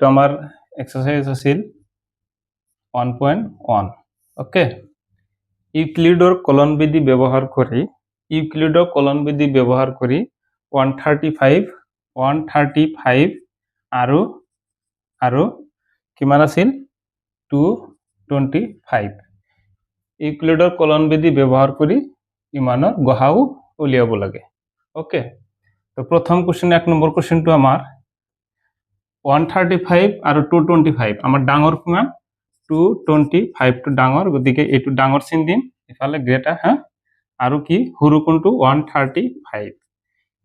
এইটো আমাৰ এক্সাৰচাইজ আছিল ওৱান পইণ্ট ওৱান অ'কে ইউক্লিডৰ কলনবিধি ব্যৱহাৰ কৰি ইউক্লিডৰ কলনবিধি ব্যৱহাৰ কৰি one thirty five one thirty five আৰু আৰু কিমান আছিল? টু টুৱেণ্টি ফাইভ ইউক্লিডৰ কলনবিধি ব্যৱহাৰ কৰি ইমানৰ গহাও উলিয়াব লাগে অ'কে তো প্ৰথম কুৱেশ্যন এক নম্বৰ কুৱেশ্যনটো আমাৰ ওৱান থাৰ্টি ফাইভ আৰু টু টুৱেণ্টি ফাইভ আমাৰ ডাঙৰ কিমান টু টুৱেণ্টি ফাইভটো ডাঙৰ গতিকে এইটো ডাঙৰ চিন দিম। ইফালে গ্ৰেটাৰ, হা? আৰু কি? সৰু কোনটো? ওৱান থাৰ্টি ফাইভ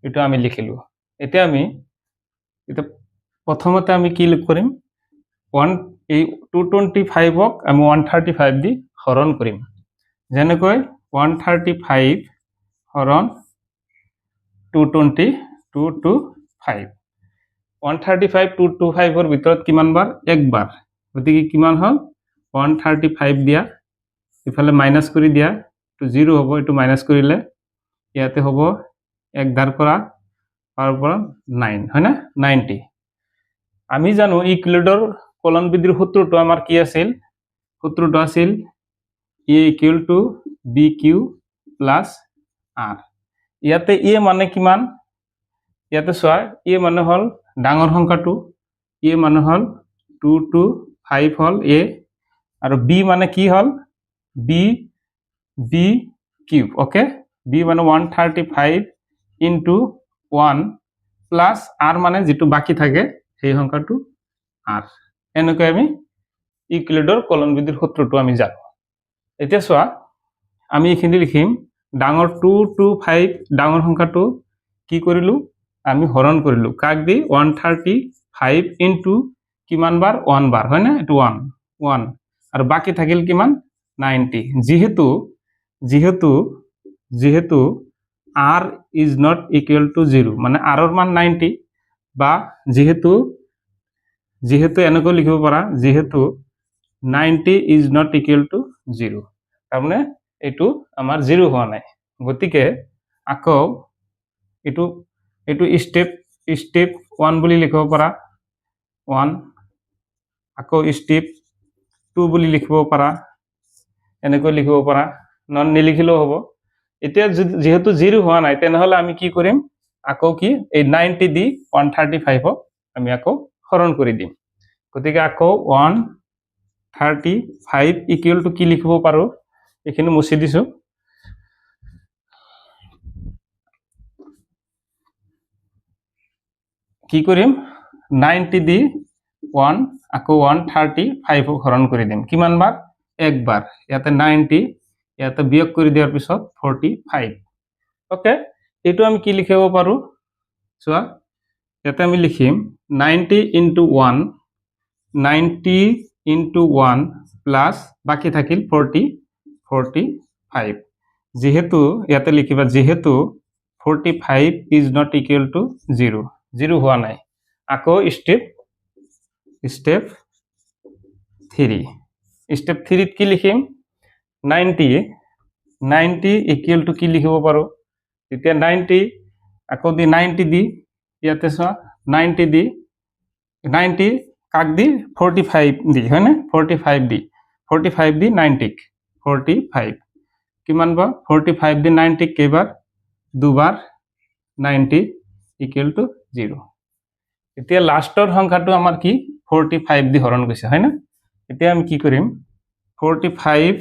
এইটো আমি লিখিলোঁ। এতিয়া আমি, এতিয়া প্ৰথমতে আমি কি কৰিম? ওৱান এই টু টুৱেণ্টি ফাইভক আমি ওৱান থাৰ্টি ফাইভ দি হৰণ কৰিম। যেনেকৈ ওৱান থাৰ্টি ফাইভ হৰণ two twenty two two five one thirty five two two ফাইভৰ ভিতৰত কিমান বাৰ? একবাৰ গতিকে কিমান হ'ল? ওৱান থাৰ্টি ফাইভ দিয়া। ইফালে মাইনাছ কৰি দিয়া। এইটো জিৰ' হ'ব, এইটো মাইনাছ কৰিলে ইয়াতে হ'ব এক ধাৰ কৰা, তাৰ পৰা নাইন হয়নে নাইণ্টি আমি জানো ইকুইডৰ কলন বিধিৰ সূত্ৰটো আমাৰ কি আছিল? সূত্ৰটো আছিল E equal to B Q plus R ইয়াতে ই মানে কিমান? ইয়াতে চোৱা ই মানে হ'ল ডাঙৰ সংখ্যাটো ই মানে হ'ল টু টু ফাইভ হ'ল এ আৰু বি মানে কি হ'ল? B B cube okay B মানে one thirty five into one plus R মানে যিটো বাকী থাকে, সেই সংখ্যাটো আৰ এনেকৈ আমি ইকুইডৰ কলন বিধিৰ সূত্ৰটো আমি জানো। এতিয়া চোৱা, আমি এইখিনি লিখিম, ডাঙৰ টু টু ফাইভ ডাঙৰ সংখ্যাটো কি কৰিলোঁ? আমি হৰণ কৰিলোঁ কাক দি? ওৱান থাৰ্টি ফাইভ ইনটু কিমান বাৰ ওৱান বাৰ হয়নে এইটো ওৱান ওৱান আৰু বাকী থাকিল কিমান? নাইণ্টি যিহেতু যিহেতু যিহেতু R is not equal to zero' মানে আৰৰ মান নাইণ্টি বা যিহেতু যিহেতু এনেকৈ লিখিব পাৰা, যিহেতু ninety is not equal to zero' তাৰমানে এইটো আমাৰ জিৰ' হোৱা নাই। গতিকে আকৌ এইটো এইটো ষ্টেপ ষ্টেপ ওৱান বুলি লিখিব পাৰা। ওৱান আকৌ ষ্টেপ টু বুলি লিখিব পাৰা। এনেকৈ লিখিব পাৰা। নন নিলিখিলেও হ'ব। এতিয়া যিহেতু জিৰ' হোৱা নাই, তেনেহ'লে আমি কি কৰিম? আকৌ কি? এই নাইণ্টি দি ওৱান থাৰ্টি ফাইভক আমি আকৌ হৰণ কৰি দিম। গতিকে আকৌ one thirty five equal to কি লিখিব পাৰোঁ? এইখিনি মুচি দিছোঁ। কি কৰিম? নাইণ্টি দি ওৱান, আকৌ ওৱান থাৰ্টি, ফাইভক হৰণ কৰি দিম। কিমান বাৰ? একবাৰ ইয়াতে নাইণ্টি ইয়াতে বিয়োগ কৰি দিয়াৰ পিছত ফৰ্টি ফাইভ। অ'কে, এইটো আমি কি লিখিব পাৰোঁ? চোৱা, ইয়াতে আমি লিখিম ninety into one ninety into one plus, বাকী থাকিল ফৰ্টি ফৰ্টি ফাইভ। যিহেতু, ইয়াতে লিখিবা, যিহেতু forty five is not equal to zero' zero' হোৱা নাই। আকৌ ষ্টেপ ষ্টেপ থ্ৰী ষ্টেপ থ্ৰীত কি লিখিম? নাইণ্টি নাইণ্টি ইকুৱেল টু কি লিখিব পাৰোঁ? তেতিয়া নাইণ্টি আকৌ দি নাইণ্টি দি, ইয়াতে চোৱা নাইণ্টি দি নাইণ্টি কাক দি? ফৰ্টি ফাইভ দি, হয়নে? ফৰ্টি ফাইভ দি, ফৰ্টি ফাইভ দি নাইণ্টিক ফৰ্টি ফাইভ। কিমান বা? ফৰ্টি ফাইভ দি নাইণ্টিক কেইবাৰ? দুবাৰ? নাইণ্টি ইকুৱেল টু জিৰ' এতিয়া লাষ্টৰ সংখ্যাটো আমাৰ কি? ফৰ্টি ফাইভ দি হৰণ গৈছে হয় না এতিয়া আমি কি কৰিম? Forty five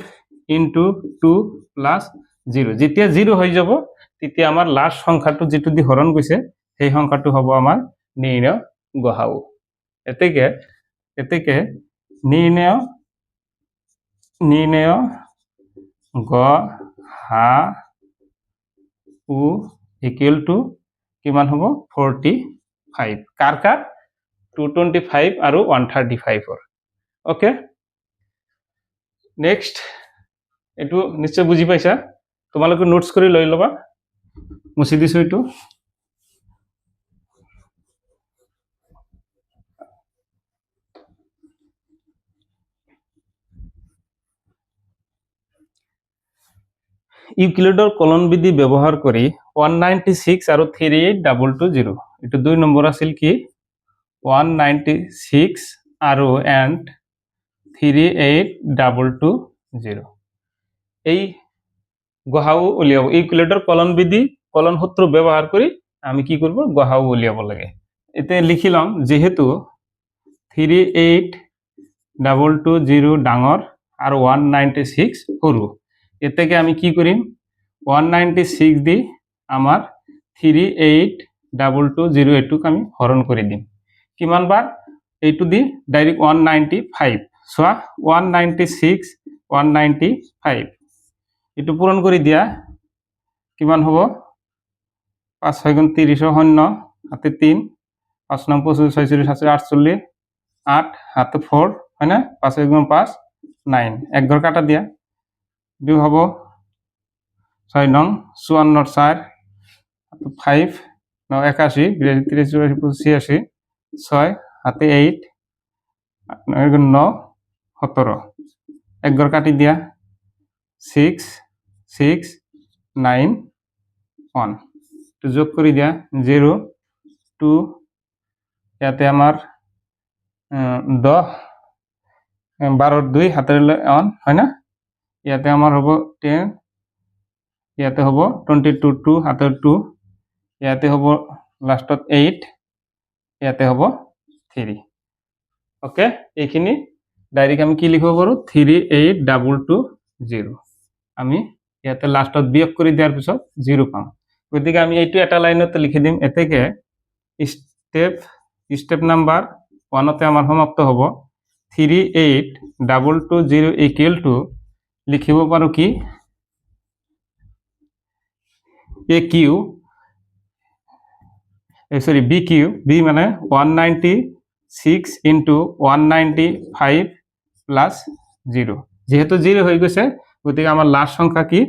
into two plus zero' যেতিয়া জিৰ' হৈ যাব, তেতিয়া আমাৰ লাষ্ট সংখ্যাটো যিটো দি হৰণ গৈছে সেই সংখ্যাটো হ'ব আমাৰ নিৰ্ণয় গহাও এতেকে এতেকে নিৰ্ণয় নিৰ্ণয় গ হা উ ইকুৱেল টু কিমান হ'ব? ফৰ্টি ফাইভ কাৰ কাৰ? টু টুৱেণ্টি ফাইভ আৰু ওৱান থাৰ্টি ফাইভৰ অ'কে নেক্সট এইটো নিশ্চয় বুজি পাইছা? তোমালোকে নোটছ কৰি লৈ ল'বা। মুচি দিছোঁ এইটো। ইউক্লিডৰ কলন বিধি ব্যৱহাৰ কৰি ওৱান নাইণ্টি ছিক্স আৰু three eight double two zero' এইটো দুই নম্বৰ আছিল কি? ওৱান নাইণ্টি ছিক্স আৰু and three eight double two zero' এই গহাও উলিয়াব ইকুলেটৰ কলন বিধি, কলন সূত্ৰ ব্যৱহাৰ কৰি আমি কি কৰিব গহাও উলিয়াব লাগে। এতিয়া লিখি ল'ম, যিহেতু three eight double two zero' ডাঙৰ আৰু ওৱান নাইণ্টি ছিক্স সৰু এতেকে আমি কি কৰিম ওৱান নাইণ্টি ছিক্স দি আমাৰ three eight double two zero' এইটোক আমি হৰণ কৰি দিম কিমান বাৰ এইটো দি ডাইৰেক্ট ওৱান নাইণ্টি ফাইভ চোৱা one ninety six one ninety five এইটো পূৰণ কৰি দিয়া, কিমান হ'ব? পাঁচ ছয় গুণ ত্ৰিছৰ শূন্য হাতে তিন। পাঁচ নং পঁচিছ ছয়চল্লিছ সাতচল্লিছ আঠচল্লিছ আঠ হাতে ফ'ৰ হয়নে পাঁচ এক গুণ পাঁচ নাইন এক ঘৰ কাটা দিয়া। দুই হ'ব, ছয় নং চুৱান্নৰ চাৰ ফাইভ ন একাশী, বিরাশি, তিরিশ, চুরাশি ছিয়াশি, ছয়, হাতে এইট ন, সতেরো। এক ঘর কাটি দিয়া সিক্স সিক্স নাইন ওৱান তো যোগ কৰি দিয়া জিৰ' টু ইয়াতে আমাৰ দহ বাৰৰ দুই হাতেৰে লৈ অন হয় না? ইয়াতে আমাৰ হ'ব টেন ইয়াতে হ'ব টুৱেণ্টি টু টু হাতৰ টু ইয়াতে হ'ব লাষ্টত এইট, ইয়াতে হ'ব থ্ৰী। অ'কে, এইখিনি ডাইৰেক্ট আমি কি লিখিব পাৰোঁ? Three, eight, double two, zero' আমি ইয়াতে লাষ্টত বিয়োগ কৰি দিয়াৰ পিছত জিৰ' পাম। গতিকে আমি এইটো এটা লাইনতে লিখি দিম, এতেকে ষ্টেপ ষ্টেপ নাম্বাৰ ওৱানতে আমাৰ সমাপ্ত হ'ব। Three, eight, double two, zero' equal to লিখিব পাৰোঁ কি? A Q sorry B Q B মানে one ninety six into one ninety five plus zero' যিহেতু জিৰ' হৈ গৈছে, গতিকে আমাৰ লাষ্ট সংখ্যা কি?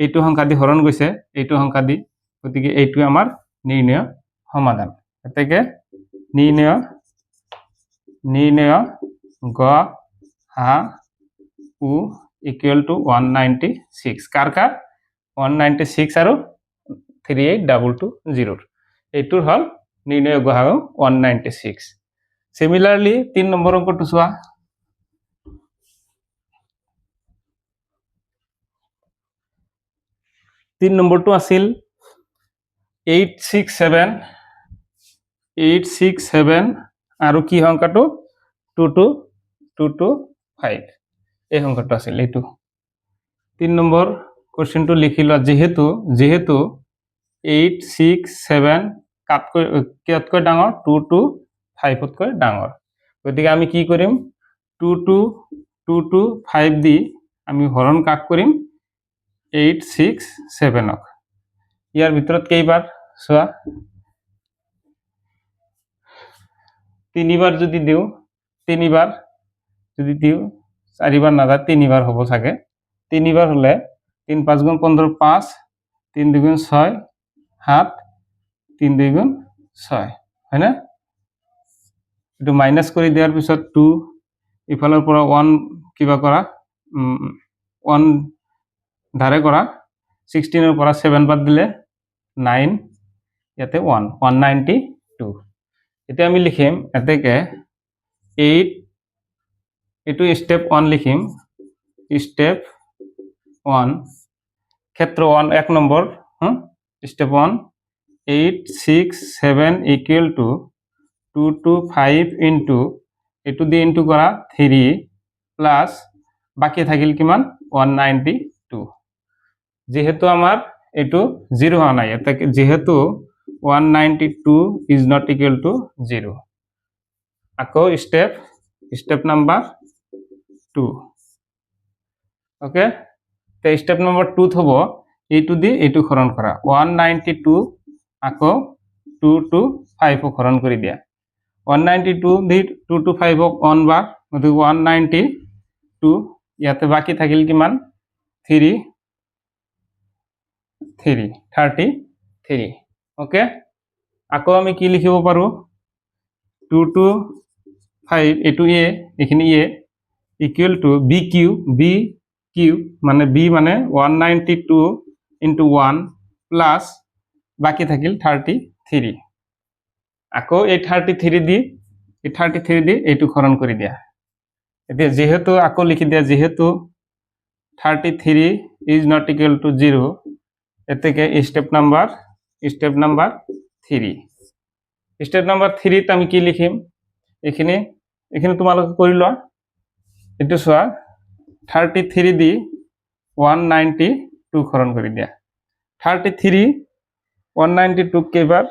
এইটো সংখ্যা দি হৰণ গৈছে, এইটো সংখ্যা দি, গতিকে এইটোৱে আমাৰ নিৰ্ণয় সমাধান। গতিকে নিৰ্ণয় নিৰ্ণয় গ, হা, উ equal to one ninety six কাৰ কাৰ? ওৱান নাইণ্টি ছিক্স আৰু থ্ৰী এইট ডাবল টু জিৰ'ৰ এইটোৰ হ'ল নিৰ্ণয় গহাগ ওৱান নাইণ্টি ছিক্স চিমিলাৰলি তিন নম্বৰ অংকটো চোৱা। তিন নম্বৰটো আছিল eight six seven eight six seven আৰু কি সংখ্যাটো two two two two five এই সংখ্যাটো আছিল এইটো। তিন নম্বৰ কুৱেশ্যনটো লিখি লোৱা। যিহেতু যিহেতু এইট ছিক্স ছেভেন কাতকৈ কিয়তকৈ ডাঙৰ? টু টু ফাইভতকৈ ডাঙৰ। গতিকে আমি কি কৰিম? Two two two two five দি আমি হৰণ কাক কৰিম? Eight, six, ছেভেনক। ইয়াৰ ভিতৰত কেইবাৰ? চোৱা। তিনিবাৰ যদি দিওঁ, তিনিবাৰ যদি দিওঁ, চাৰিবাৰ নাযায়, তিনিবাৰ হ'ব চাগে। তিনিবাৰ হ'লে তিন পাঁচ গুণ পোন্ধৰ, পাঁচ। তিন দুগুণ ছয়, সাত। তিন দুই গুণ ছয়, হয়নে? এইটো মাইনাছ কৰি দিয়াৰ পিছত টু ইফালৰ পৰা ওৱান কিবা কৰা ওৱান ধাৰে কৰা ছিক্সটিনৰ পৰা ছেভেন বাদ দিলে নাইন ইয়াতে ওৱান ওৱান নাইণ্টি টু এতিয়া আমি লিখিম এতেকে এইট এইটো ষ্টেপ ওৱান লিখিম ষ্টেপ ওৱান ক্ষেত্র ওয়ান এক number step one eight six seven equal to two two five into এইটো দি ইন্টু কৰা থ্ৰী প্লাছ বাকী থাকিল কিমান? ওৱান নাইণ্টি টু যিহেতু আমাৰ এইটো জিৰ' হোৱা নাই, ইয়াতে যিহেতু one ninety two is not equal to zero' আকৌ step step number two okay তো স্টেপ নম্বৰ টুত হ'ব, এইটো দি এইটো হৰণ কৰা। ওৱান নাইণ্টি টু আকৌ টু টু ফাইভক হৰণ কৰি দিয়া। ওৱান নাইণ্টি টু দি টু টু ফাইভক ওৱান বাৰ গতিকে ওৱান নাইণ্টি টু ইয়াতে বাকী থাকিল কিমান? Three three thirty three okay আকৌ আমি কি লিখিব পাৰোঁ? টু টু ফাইভ এইটো এ এইখিনি A equal to B Q B Q মানে বি মানে one ninety two into one plus বাকী থাকিল থাৰ্টি থ্ৰী আকৌ এই থাৰ্টি থ্ৰী দি, এই থাৰ্টি থ্ৰী দি এইটো হৰণ কৰি দিয়া। এতিয়া যিহেতু আকৌ লিখি দিয়া, যিহেতু thirty three is not equal to zero' এতেকে step number step number three step number থ্ৰীত আমি কি লিখিম? এইখিনি এইখিনি তোমালোকে কৰি লোৱা। এইটো চোৱা থাৰ্টি থ্ৰী দি ওৱান নাইণ্টি টু হৰণ কৰি দিয়া। থাৰ্টি থ্ৰী ওৱান নাইণ্টি টুক কেইবাৰ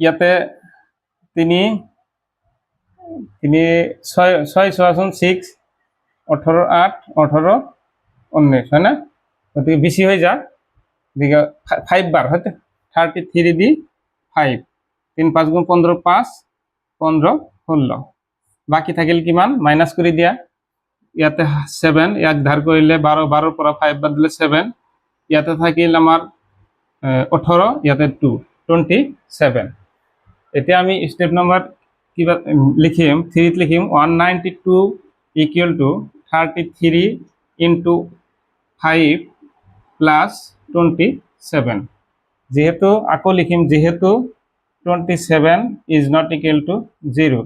ইয়াতে তিনি তিনি ছয় ছয় চোৱাচোন ছিক্স ওঠৰ আঠ ওঠৰ ঊনৈছ হয় না? গতিকে বেছি হৈ যা গতিকে ফাইভ বাৰ হয়তো? থাৰ্টি থ্ৰী দি ফাইভ তিন পাঁচ গুণ পোন্ধৰ পাঁচ পোন্ধৰ ষোল্ল বাকী থাকিল কিমান? মাইনাছ কৰি দিয়া। ইয়াতে ছেভেন ইয়াক ধাৰ কৰিলে বাৰ, বাৰৰ পৰা ফাইভ বাদ দিলে ছেভেন ইয়াতে থাকিল আমাৰ ওঠৰ, ইয়াতে টু টুৱেণ্টি ছেভেন এতিয়া আমি ষ্টেপ নম্বৰ কিবা লিখিম থ্ৰীত লিখিম one ninety two equal to thirty three into five plus twenty seven যিহেতু, আকৌ লিখিম, যিহেতু twenty seven is not equal to zero'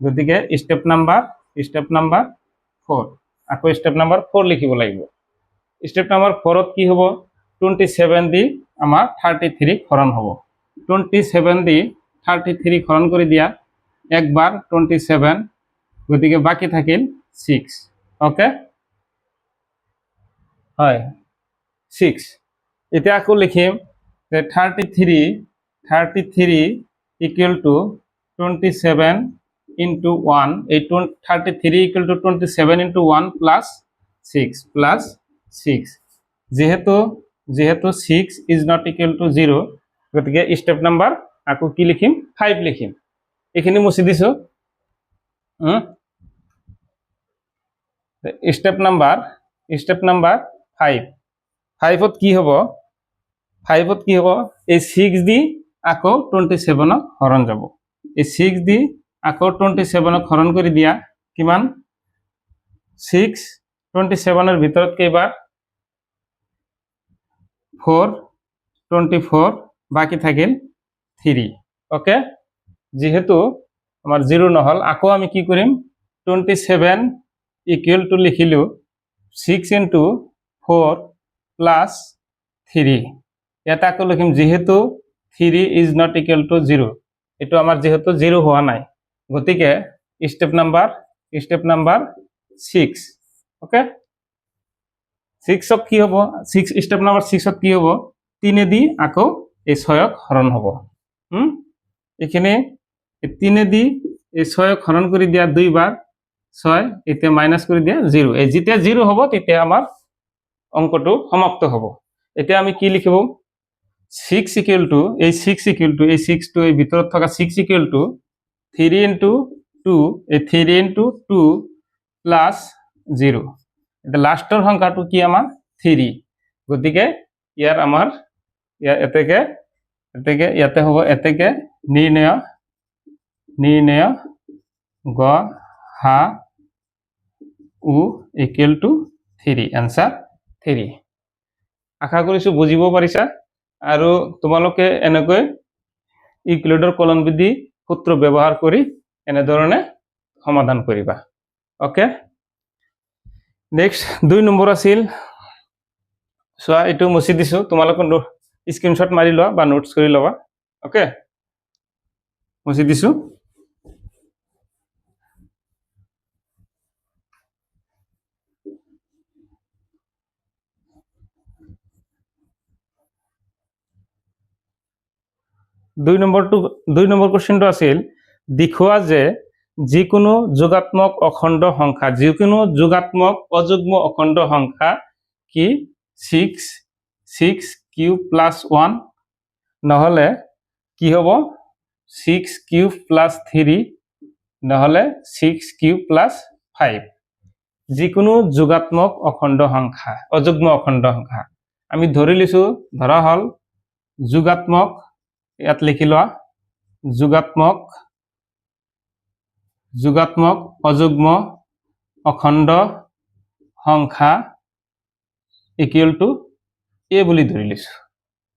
গতিকে step number step number four আকৌ ষ্টেপ নাম্বাৰ ফ'ৰ লিখিব লাগিব। ষ্টেপ নাম্বাৰ ফ'ৰত কি হ'ব? টুৱেণ্টি ছেভেন দি আমাৰ থাৰ্টি থ্ৰী হৰণ হ'ব। টুৱেণ্টি ছেভেন দি থাৰ্টি থ্ৰী হৰণ কৰি দিয়া। একবাৰ টুৱেণ্টি ছেভেন গতিকে বাকী থাকিল ছিক্স অ'কে হয় ছিক্স এতিয়া আকৌ লিখিম যে thirty three thirty three equal to twenty seven into one এই thirty three equal to twenty seven into one plus six plus six যিহেতু যিহেতু six is not equal to zero' গতিকে step number আকৌ কি লিখিম? ফাইভ লিখিম। এইখিনি মুচি দিছোঁ। Step number step number five ফাইভত কি হ'ব? ফাইভত কি হ'ব? এই ছিক্স দি আকৌ টুৱেণ্টি ছেভেনক হৰণ যাব। এই ছিক্স দি আকৌ টুৱেণ্টি ছেভেনক হৰণ কৰি দিয়া কিমান? ছিক্স টুৱেণ্টি ছেভেনৰ ভিতৰত কেইবাৰ? ফ'ৰ টুৱেণ্টি ফ'ৰ বাকী থাকিল থ্ৰী অ'কে যিহেতু আমাৰ জিৰ' নহ'ল, আকৌ আমি কি কৰিম? Twenty seven equal to লিখিলোঁ six into four plus three ইয়াতে আকৌ লিখিম, যিহেতু three is not equal to zero' এইটো আমাৰ যিহেতু জিৰ' হোৱা নাই, গতিকে step number step number six okay ছিক্সত কি হ'ব? ছিক্স ষ্টেপ নাম্বাৰ ছিক্সত কি হ'ব? তিনেদি আকৌ এই ছয়ক হৰণ হ'ব? এইখিনি এই তিনেদি এই ছয়ক হৰণ কৰি দিয়া দুইবাৰ, ছয়, এতিয়া মাইনাছ কৰি দিয়া জিৰ' এই যেতিয়া জিৰ' হ'ব, তেতিয়া আমাৰ অংকটো সমাপ্ত হ'ব। এতিয়া আমি কি লিখিব? ছিক্স ইকুৱেল টু এই ছিক্স ইকুৱেল টু এই ছিক্সটো এই ভিতৰত থকা six equal to three into two এই three into two plus zero' এতিয়া লাষ্টৰ সংখ্যাটো কি আমাৰ? থ্ৰী গতিকে ইয়াৰ আমাৰ এতেকে এতেকে, ইয়াতে হ'ব এতেকে নিৰ্ণয় নিৰ্ণয়, গ, হা, উ equal to three answer three আশা কৰিছোঁ বুজিব পাৰিছা। আৰু তোমালোকে এনেকৈ ইউক্লিডৰ কলনবিধি সূত্ৰ ব্যৱহাৰ কৰি এনেধৰণে সমাধান কৰিবা। অ'কে নেক্সট দুই নম্বৰ আছিল। চোৱা, এইটো মুচি দিছোঁ। তোমালোকে স্ক্ৰীনশ্বট মাৰি লোৱা বা নোটছ কৰি ল'বা। অ'কে মুচি দিছোঁ। দুই নম্বৰটো দুই নম্বৰ কুৱেশ্যনটো আছিল, দেখুওৱা যে যিকোনো যোগাত্মক অখণ্ড সংখ্যা, যিকোনো যোগাত্মক অযুগ্ম অখণ্ড সংখ্যা কি? Six six cube plus one নহ'লে কি হ'ব? ছিক্স কিউব প্লাছ থ্ৰী নহ'লে ছিক্স কিউব প্লাছ ফাইভ যিকোনো যোগাত্মক অখণ্ড সংখ্যা, অযুগ্ম অখণ্ড সংখ্যা। আমি ধৰি লৈছোঁ, ধৰা হ'ল যোগাত্মক, ইয়াত লিখি লোৱা, যোগাত্মক যোগাত্মক, অযুগ্ম, অখণ্ড, সংখ্যা ইকুৱেল টু এ বুলি ধৰি লৈছোঁ।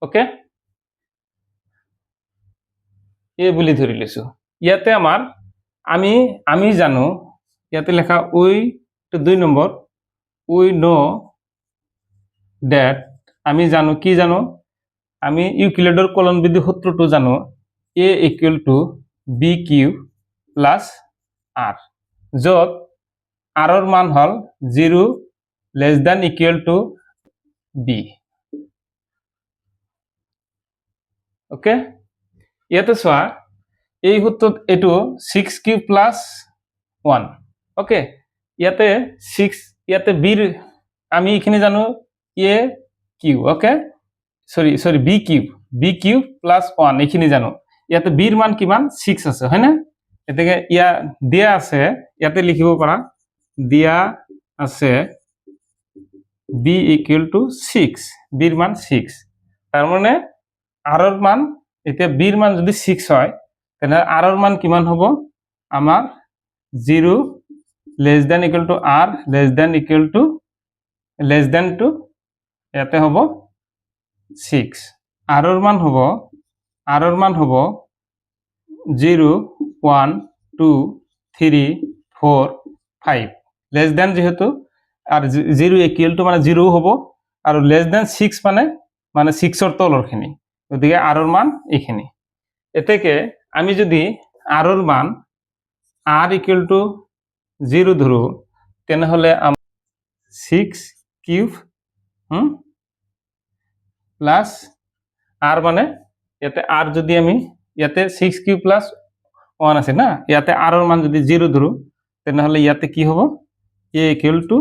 অ'কে এ বুলি ধৰি লৈছোঁ। ইয়াতে আমার আমি আমি জানো, ইয়াতে লেখা উই দুই নম্বৰ উই নো দ্যাট আমি জানো, কি জানো? আমি ইউক্লিডৰ কলনবিধি সূত্ৰটো জানো A equal to B Q plus R য'ত আৰৰ মান হ'ল zero' less than equal to B. Okay? ইয়াতে চোৱা, এই সূত্ৰত এইটো six Q plus one. Okay? ইয়াতে ছিক্স, ইয়াতে বিৰ, আমি এইখিনি জানো, এ Q okay? Sorry sorry, B Q B Q plus one, এইখিনি জানো। ইয়াতে বিৰ মান কিমান? ছিক্স আছে, হয়নে? গতিকে ইয়াত দিয়া আছে, ইয়াতে লিখিব পাৰা। দিয়া আছে বি ইকুৱেল টু ছিক্স বিৰ মান ছিক্স তাৰমানে আৰৰ মান, এতিয়া বিৰ মান যদি ছিক্স হয় তেনেহ'লে আৰৰ মান কিমান হ'ব? আমাৰ zero' less than equal to R less than equal to less than two ইয়াতে হ'ব ছিক্স আৰৰ মান হ'ব আৰৰ মান হ'ব zero' one two three four five. Less than যিহেতু আৰু জিৰ' ইকুৱেল টু মানে জিৰ' হ'ব আৰু লেছ দেন ছিক্স মানে মানে ছিক্সৰ তলৰখিনি। গতিকে আৰৰ মান এইখিনি। এতেকে আমি যদি আৰৰ মান আৰ ইকুৱেল টু জিৰ' ধৰোঁ, তেনেহ'লে আমাৰ ছিক্স কিউব প্লাছ আৰ মানে ইয়াতে আৰ যদি আমি, ইয়াতে ছিক্স কিউব প্লাছ ওৱান আছে না? ইয়াতে আৰৰ মান যদি জিৰ' ধৰোঁ তেনেহ'লে ইয়াতে কি হ'ব? A equal to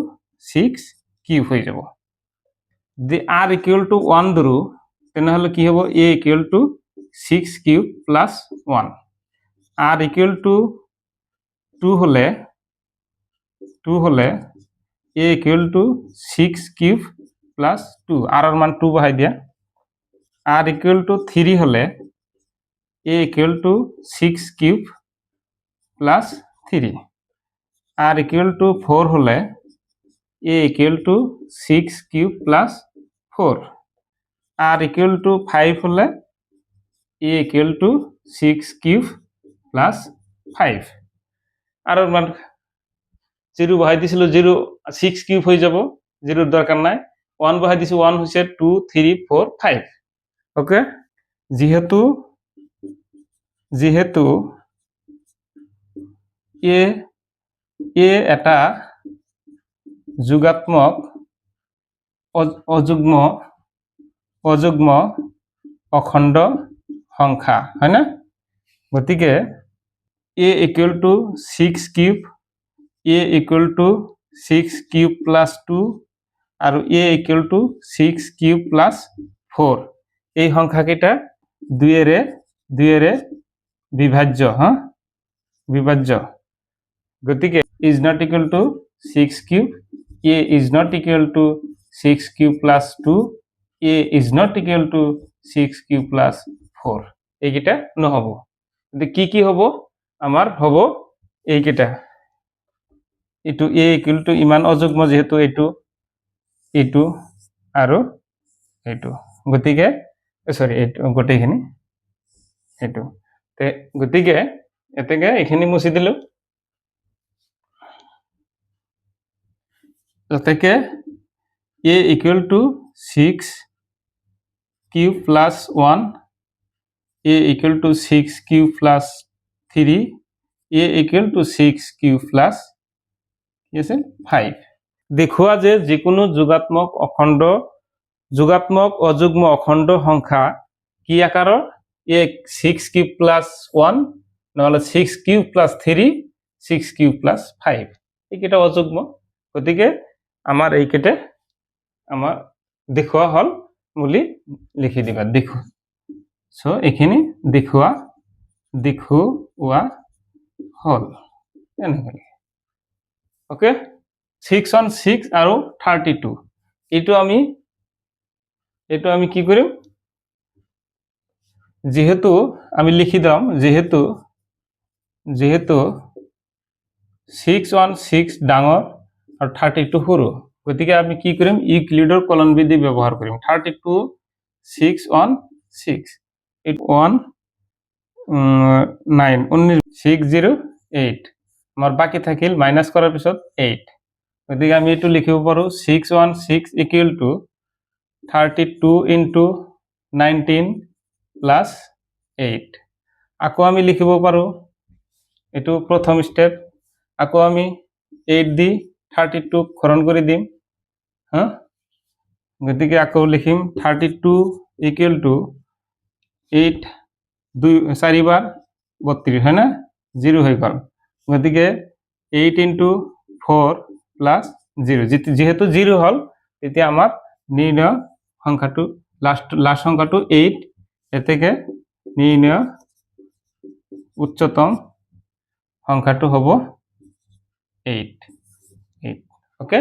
six cube হৈ যাব। যদি আৰ ইকুৱেল টু ওৱান ধৰোঁ তেনেহ'লে কি হ'ব? A equal to six cube plus one R equal to two হ'লে টু হ'লে A equal to six cube plus two আৰৰ মান টু বহাই দিয়া। আৰ ইকুৱেল টু থ্ৰী হ'লে A equal to six cube plus three R equal to four হ'লে A equal to six cube plus four R equal to five হলে A equal to six cube plus five R মান zero বহাই দিছিল, zero six cube হয়ে যাব, জিরোর দরকার নাই। ওয়ান বহাই দিছো ওয়ান হচ্ছে two three four five okay যেহেতু যেহেতু এ এ এটা যোগাত্মক অযুগ্ম অযুগ্ম অখণ্ড সংখ্যা হয়নে গতিকে A equal to six cube A equal to six cube plus two আৰু A equal to six cube plus four এই সংখ্যাকেইটা দুয়েৰে দুয়েৰে বিভাজ্য হা বিভাজ্য। গতিকে is not equal to six cube A is not equal to six cube plus two A is not equal to six Q plus four এইকেইটা নহ'ব। কি কি হ'ব? আমাৰ হ'ব এইকেইটা। এইটো এ ইকুৱেল টু ইমান অযুগ্ম যিহেতু এইটো এইটো আৰু এইটো। গতিকে চৰি এইটো, গোটেইখিনি, এইটো। তে গতিকে এতেকে এইখিনি মুচি দিলোঁ। গতিকে A equal to six Q plus one A equal to six Q plus three A equal to six Q plus কি আছে ফাইভ দেখুওৱা যে যিকোনো যোগাত্মক অখণ্ড, যোগাত্মক অযুগ্ম অখণ্ড সংখ্যা কি আকাৰৰ? A six cube plus one নহ'লে six cube plus three six cube plus five এইকেইটা অযুগ্ম। গতিকে আমাৰ এইকেইটা আমাৰ দেখুওৱা হ'ল বুলি লিখি দিবা। দেখো চ' এইখিনি দেখুওৱা দেখুওৱা হ'ল। এনেকৈ অ'কে ছিক্স ওৱান ছিক্স আৰু থাৰ্টি টু এইটো আমি এইটো আমি কি কৰিম? যিহেতু আমি লিখি দিম, যিহেতু যিহেতু ছিক্স ওৱান ছিক্স ডাঙৰ আৰু থাৰ্টি টু সৰু। গতিকে আমি কি কৰিম? ইউক্লিডৰ কলন বিধি ব্যৱহাৰ কৰিম। Thirty two six one six eight one nine উনিশ ছিক্স জিৰ' এইট আমাৰ বাকী থাকিল মাইনাছ কৰাৰ পিছত এইট গতিকে আমি এইটো লিখিব পাৰোঁ। Six one six equal to thirty two into nineteen plus eight আকৌ আমি লিখিব পাৰোঁ এইটো প্ৰথম ষ্টেপ আকৌ আমি এইট দি থাৰ্টি টুক হৰণ কৰি দিম হা গতিকে আকৌ লিখিম thirty two equal to eight দুই চাৰিবাৰ বত্ৰিছ হয় না জিৰ' হৈ গ'ল গতিকে eight into four plus zero' যিহেতু জিৰ' হ'ল তেতিয়া আমাৰ নিৰ্ণয় সংখ্যাটো লাষ্ট লাষ্ট সংখ্যাটো এইট এতেকে নিৰ্ণয় উচ্চতম সংখ্যাটো হ'ব এইট এইট অ'কে